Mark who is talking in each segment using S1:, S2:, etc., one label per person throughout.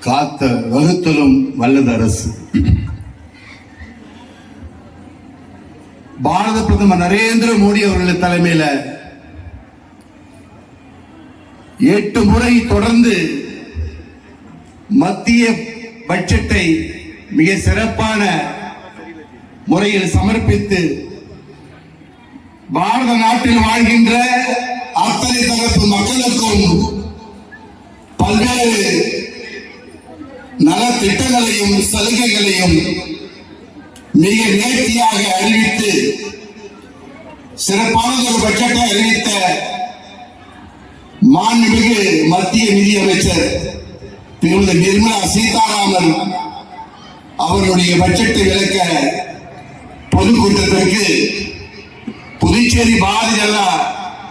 S1: காத்த வகுத்தலும் வல்லதரசு பாரத பிரதமர் நரேந்திர மோடி அவர்கள் தலைமையில எட்டு முறை தொடர்ந்து மத்திய பட்ஜெட்டை மிக சிறப்பான முறையில் சமர்ப்பித்து பாரத நாட்டில் வாழ்கின்ற அத்தனை தரப்பு மக்களுக்கும் பல்வேறு நலத்திட்டங்களையும் சலுகைகளையும் மிக நேர்த்தியாக அறிவித்து சிறப்பான ஒரு பட்ஜெட்டை அறிவித்த மாண்புமிகு மத்திய நிதியமைச்சர் திருமதி நிர்மலா சீதாராமன் அவருடைய பட்ஜெட்டை விளக்க பொதுக்கூட்டத்திற்கு புதுச்சேரி பாரதிய ஜனதா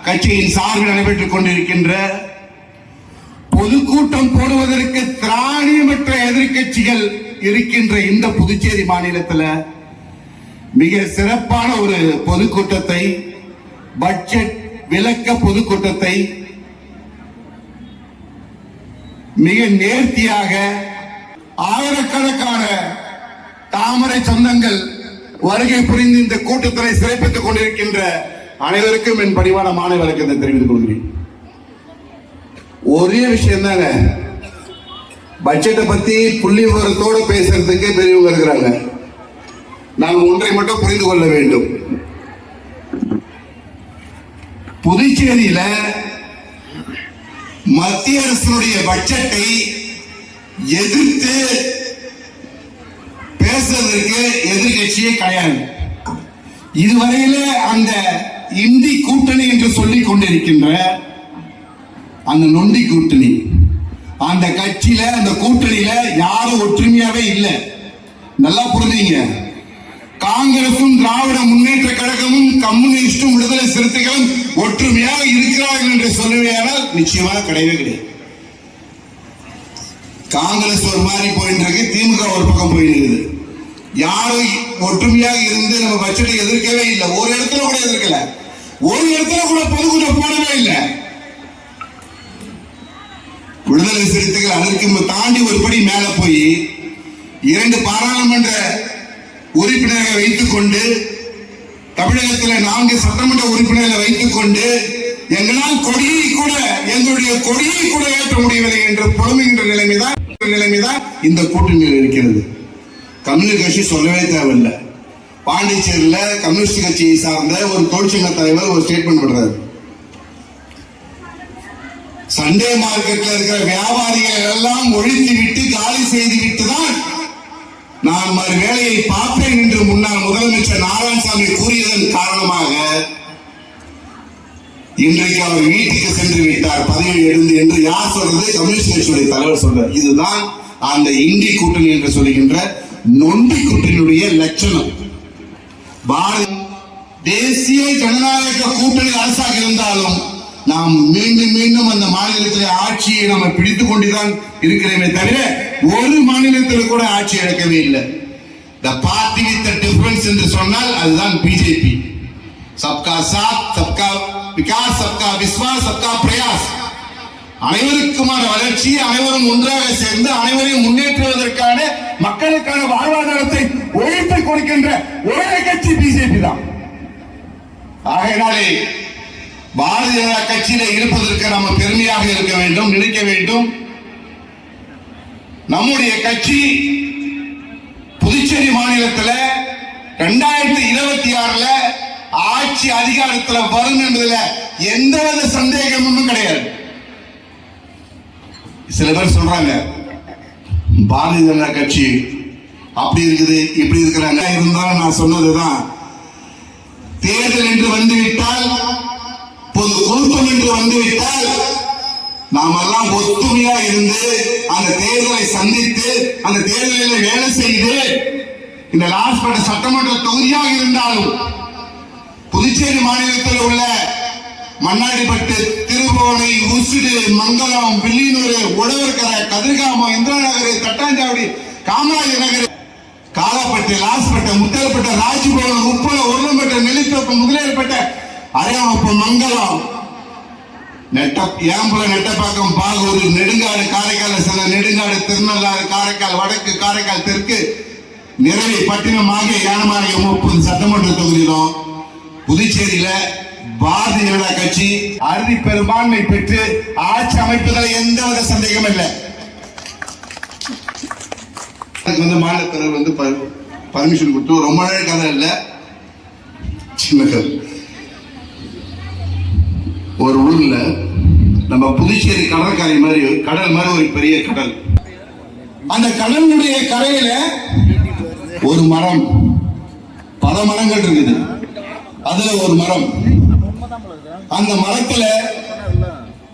S1: கட்சியின் சார்பில் நடைபெற்றுக் கொண்டிருக்கின்ற பொதுக்கூட்டம் போடுவதற்கு திராணியமற்ற எதிர்க்கட்சிகள் இருக்கின்ற இந்த புதுச்சேரி மாநிலத்தில் மிக சிறப்பான ஒரு பொதுக்கூட்டத்தை பட்ஜெட் விளக்க பொதுக்கூட்டத்தை மிக நேர்த்தியாக ஆயிரக்கணக்கான தாமரை சொந்தங்கள் வருகை புரிந்து இந்த கூட்டத்தினை சிறப்பித்துக் கொண்டிருக்கின்ற அனைவருக்கும் என் பணிவான மாணவர்களுக்கு தெரிவித்துக் கொள்கிறேன். ஒரே விஷயம் தாங்க. பட்ஜெட்டை பத்தி புள்ளி விவரத்தோடு பேசுறதுக்கே பெரியவங்க இருக்கிறாங்க. நாம் ஒன்றை மட்டும் புரிந்து கொள்ள வேண்டும். புதுச்சேரியில மத்திய அரசினுடைய பட்ஜெட்டை எதிர்த்து பேசுறதற்கு எதிர்கட்சியே கிடையாது. இதுவரையில அந்த இந்தி கூட்டணி என்று சொல்லிக் கொண்டிருக்கின்ற அந்த நொண்டி கூட்டணி. அந்த கட்சியில அந்த கூட்டணியில யாரும் ஒற்றுமையாவே இல்லை. நல்லா புரிஞ்சுங்க. காங்கிரசும் திராவிட முன்னேற்ற கழகமும் கம்யூனிஸ்டும் விடுதலை சிறுத்தைகளும் ஒற்றுமையாக இருக்கிறார்கள் என்று சொல்லுவையானால் நிச்சயமாக கிடையவே கிடையாது. காங்கிரஸ் ஒரு மாதிரி போயிட்டு இருக்கு திமுக ஒரு பக்கம் போயிருக்குது யாரும் ஒற்றுமையாக இருந்து நம்ம பட்ஜெட்டை எதிர்க்கவே இல்லை. ஒரு இடத்துல கூட எதிர்க்கல. ஒரு இடத்துல கூட பொதுக்கூட்டம் போடவே இல்லை. விடுதலை சிறுத்தைகள் அதற்கு தாண்டி ஒரு படி மேல போய் இரண்டு பாராளுமன்ற உறுப்பினர்களை வைத்துக் கொண்டு தமிழகத்தில் நான்கு சட்டமன்ற உறுப்பினர்களை வைத்துக் கொண்டு எங்களால் கொடியை கூட எங்களுடைய கொடியை கூட ஏற்ற முடியவில்லை என்று புலம்புகின்ற நிலைமைதான் நிலைமைதான் இந்த கூட்டணியில் இருக்கிறது. கம்யூனிஸ்ட் கட்சி சொல்லவே தேவையில்லை. பாண்டிச்சேரியில் கம்யூனிஸ்ட் கட்சியை சார்ந்த ஒரு தொழிற்சங்க தலைவர் ஒரு ஸ்டேட்மெண்ட் பண்றாரு சண்டே மார்க்கெட்ல இருக்கிற வியாபாரிகளை எல்லாம் ஒழித்து விட்டு காலி செய்து விட்டு தான் நான் மறு வேலையை பார்ப்பேன் என்று முன்னாள் முதலமைச்சர் நாராயணசாமி கூறியதன் காரணமாக இன்றைக்கு அவர் வீட்டுக்கு சென்று விட்டார். பதவி எழுந்து என்று யார் சொல்றது? கம்யூனிஸ்ட் கட்சியுடைய தலைவர் சொல்றார். இதுதான் அந்த இந்தி கூட்டணி என்று சொல்லுகின்ற நொண்டி கூட்டணியுடைய லட்சணம். பாரத தேசிய ஜனநாயக கூட்டணி அரசாக இருந்தாலும் நாம் மீண்டும் மீண்டும் அந்த மாநிலத்தில் ஆட்சியை நம்ம பிடித்துக் கொண்டுதான் இருக்கிறோமே தவிர ஒரு மாநிலத்தில் கூட ஆட்சி இழக்கவே இல்லை. த பார்ட்டி வித் டிஃபரன்ஸ் என்று சொன்னால் அதுதான் பிஜேபி சப்கா சாத் சப்கா விகாஸ் சப்கா விஸ்வாஸ் சப்கா பிரயாஸ். அனைவருக்குமான வளர்ச்சி அனைவரும் ஒன்றாக சேர்ந்து அனைவரையும் முன்னேற்றுவதற்கான மக்களுக்கான வாழ்வாதாரத்தை உழைத்து கொடுக்கின்ற ஒரே கட்சி பிஜேபி தான். ஆகையினாலே பாரதிய ஜனதா கட்சியில இருப்பதற்கு நம்ம பெருமையாக இருக்க வேண்டும் நினைக்க வேண்டும். நம்முடைய கட்சி புதுச்சேரி மாநிலத்தில் ரெண்டாயிரத்தி இருபத்தி ஆறுல ஆட்சி அதிகாரத்துல வரும் என்பதுல எந்தவித சந்தேகமும் கிடையாது. சில பேர் சொல்றாங்க பாரதிய ஜனதா கட்சி அப்படி இருக்குது இப்படி இருக்கிறாங்க. இருந்தாலும் நான் சொன்னதுதான் தேர்தல் என்று வந்துவிட்டால் ஒரு குழுப்பம் என்று வந்துவிட்டால் நாம் எல்லாம் ஒத்துமையா இருந்து அந்த தேர்தலை சந்தித்து அந்த தேர்தலில் வேலை செய்து இந்த லாஸ்பேட்ட சட்டமன்ற தொகுதியாக இருந்தாலும் புதுச்சேரி மாநிலத்தில் உள்ள மண்ணாடிப்பட்டு திருபுவனை உசுடு மங்கலம் வில்லியனூர் உழவர்கரை கதிர்காமம் இந்திரா நகர் தட்டாஞ்சாவடி காமராஜர் நகர் காலாப்பட்டு லாஸ்பேட்டை முத்தலப்பட்ட ராஜ்பவன் உப்பள உருளம்பட்ட நெல்லித்தோப்பு முதலியப்பட்ட அரியாமப்பம் மங்கலம். நெட்ட ஏம்புல நெட்டப்பாக்கம் பாகூர் நெடுங்காடு காரைக்கால் சில நெடுங்காடு திருநள்ளாறு காரைக்கால் வடக்கு காரைக்கால் தெற்கு நிறவி பட்டினம் ஆகிய யானமாகிய முப்பது சட்டமன்ற தொகுதியிலும் புதுச்சேரியில பாரதிய ஜனதா கட்சி அறுதி பெரும்பான்மை பெற்று ஆட்சி அமைப்பதில் எந்தவித சந்தேகம் இல்லை. அதுக்கு வந்து மாநில தலைவர் வந்து பர்மிஷன் கொடுத்து ரொம்ப நாள் கதை இல்லை. சின்ன கதை ஒரு ஊர்ல நம்ம புதுச்சேரி கடற்கரை மாதிரி கடல் மாதிரி ஒரு பெரிய கடல். அந்த கடலுடைய கரையில ஒரு மரம். பல மரங்கள் இருக்குது. அதுல ஒரு மரம். அந்த மரத்துல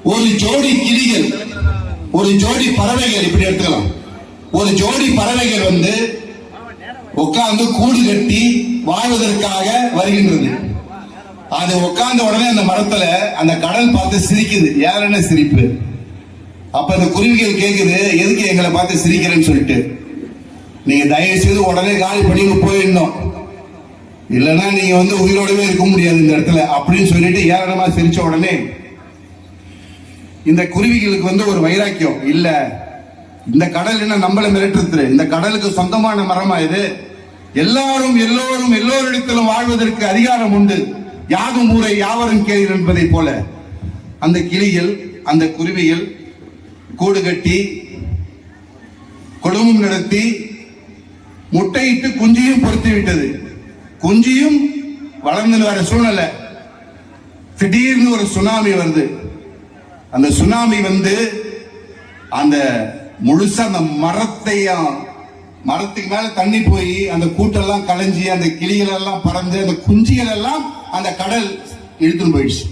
S1: ஒரு ஜோடி கிளிகள் ஒரு ஜோடி பறவைகள் இப்படி எடுத்துக்கலாம். ஒரு ஜோடி பறவைகள் வந்து உட்கார்ந்து கூடு கட்டி வாழ்வதற்காக வருகின்றது. அது உட்கார்ந்த உடனே அந்த மரத்துல அந்த கடல் பார்த்து சிரிக்குது. யாருன்னு சிரிப்பு? அப்ப அந்த குருவிகள் கேக்குது எதுக்கு எங்களை பார்த்து சிரிக்கிறேன்னு சொல்லிட்டு? நீங்க தயவு செய்து உடனே காலி பண்ணி போயிடணும். இல்லைன்னா நீங்க வந்து உயிரோடவே இருக்க முடியாது இந்த இடத்துல அப்படின்னு சொல்லிட்டு ஏராளமா சிரிச்ச உடனே இந்த குருவிகளுக்கு வந்து ஒரு வைராக்கியம். இல்ல இந்த கடல் என்ன நம்மள மிரட்டுறது இந்த கடலுக்கு சொந்தமான மரமா இது? எல்லாரும் எல்லோரும் எல்லோரிடத்திலும் வாழ்வதற்கு அதிகாரம் உண்டு. யாகும் ஊரை யாவரும் கேளீர் என்பதை போல அந்த கிளிகள் அந்த குருவிகள் கூடு கட்டி குடும்பம் நடத்தி முட்டையிட்டு குஞ்சியும் பொறுத்து விட்டது. குஞ்சியும் வளர்ந்து வர சூழ்நிலை. திடீர்னு ஒரு சுனாமி வருது. அந்த சுனாமி வந்து அந்த முழுசா அந்த மரத்தையும் மரத்துக்கு மேல தண்ணி போய் அந்த கூட்டெல்லாம் கலைஞ்சி அந்த கிளிகள் எல்லாம் பறந்து அந்த குஞ்சிகள் எல்லாம் அந்த கடல் இழுத்துன்னு போயிடுச்சு.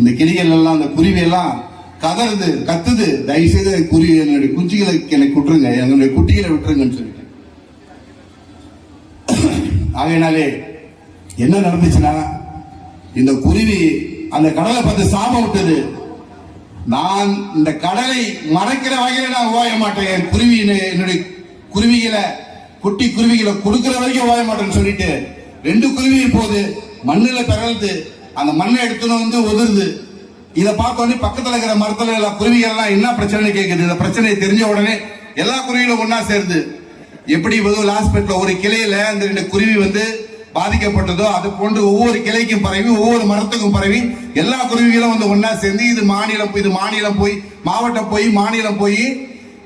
S1: இந்த கிளிகள் எல்லாம் அந்த குருவி எல்லாம் கதறுது கத்துது. தயவு செய்து குருவி என்னுடைய குஞ்சுகளை எனக்கு விட்டுருங்க என்னுடைய குட்டிகளை விட்டுருங்கன்னு சொல்லிட்டு ஆகையினாலே என்ன நடந்துச்சுன்னா இந்த குருவி அந்த கடலை பார்த்து சாபம் விட்டது. நான் இந்த கடலை மறைக்கிற வகையில நான் ஓய மாட்டேன். என் குருவி என்னுடைய குருவிகளை குட்டி குருவிகளை கொடுக்கிற வரைக்கும் ஓய மாட்டேன்னு சொல்லிட்டு ரெண்டு குருவி போது மண்ணில் பிறழ்ந்து அந்த மண்ணை எடுத்துன்னு வந்து உதிருது இதை பார்த்தோன்னே பக்கத்தில் இருக்கிற மரத்தில் எல்லா குருவிகள்லாம் என்ன பிரச்சனை கேட்குது இந்த பிரச்சனையை தெரிஞ்ச உடனே எல்லா குருவிகளும் ஒன்றா சேருது எப்படி ஹாஸ்பிட்டல் ஒரு கிளையில அந்த ரெண்டு குருவி வந்து பாதிக்கப்பட்டதோ அது போன்று ஒவ்வொரு கிளைக்கும் பரவி ஒவ்வொரு மரத்துக்கும் பரவி எல்லா குருவிகளும் வந்து ஒன்னா சேர்ந்து இது மாநிலம் இது மாநிலம் போய் மாவட்டம் போய் மாநிலம் போய்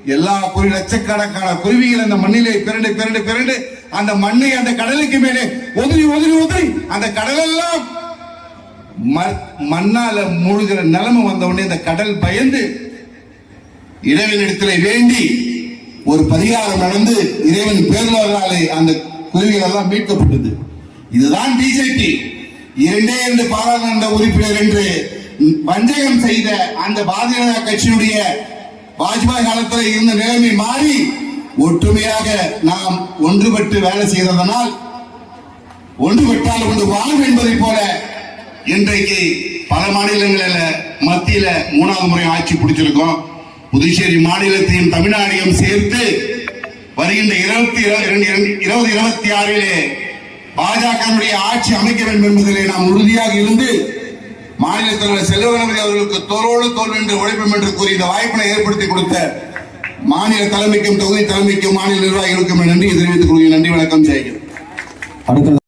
S1: எல்லா குருவி லட்சக்கணக்கான குருவிகள் அந்த மண்ணிலே பிறண்டு பிறண்டு பிறண்டு அந்த மண்ணை அந்த கடலுக்கு மேலே உதறி உதறி உதறி அந்த கடலெல்லாம் மண்ணால மூழ்கிற நிலைமை வந்த உடனே இந்த கடல் பயந்து இறைவனிடத்தில் வேண்டி ஒரு பரிகாரம் நடந்து இறைவன் பேர்வர்களாலே அந்த குருவிகள் எல்லாம் மீட்கப்பட்டது. இதுதான் பிஜேபி இரண்டே இரண்டு பாராளுமன்ற உறுப்பினர் என்று வஞ்சகம் செய்த அந்த பாரதிய ஜனதா கட்சியுடைய வாஜ்பாய் காலத்தில் இருந்த நிலைமை மாறி ஒற்றுமையாக நாம் ஒன்றுபட்டு வேலை செய்ததனால் ஒன்றுபட்டால் ஒன்று வாழ்வு என்பதை போல இன்றைக்கு பல மாநிலங்களில் மத்தியில மூணாவது முறை ஆட்சி பிடிச்சிருக்கோம். புதுச்சேரி மாநிலத்தையும் தமிழ்நாடையும் சேர்த்து வருகின்ற இருபத்தி இருபது இருபத்தி ஆறிலே பாஜகவுடைய ஆட்சி அமைக்க வேண்டும் என்பதிலே நாம் உறுதியாக இருந்து மாநில தலைவர் செல்வகணபதி அவர்களுக்கு தோளோடு தோல் என்று உழைப்போம் என்று கூறி இந்த வாய்ப்பினை ஏற்படுத்தி கொடுத்த மாநில தலைமைக்கும் தொகுதி தலைமைக்கும் மாநில நிர்வாகிகளுக்கும் நன்றி தெரிவித்துக் கொள்கிறேன். நன்றி வணக்கம் செய்கிறேன்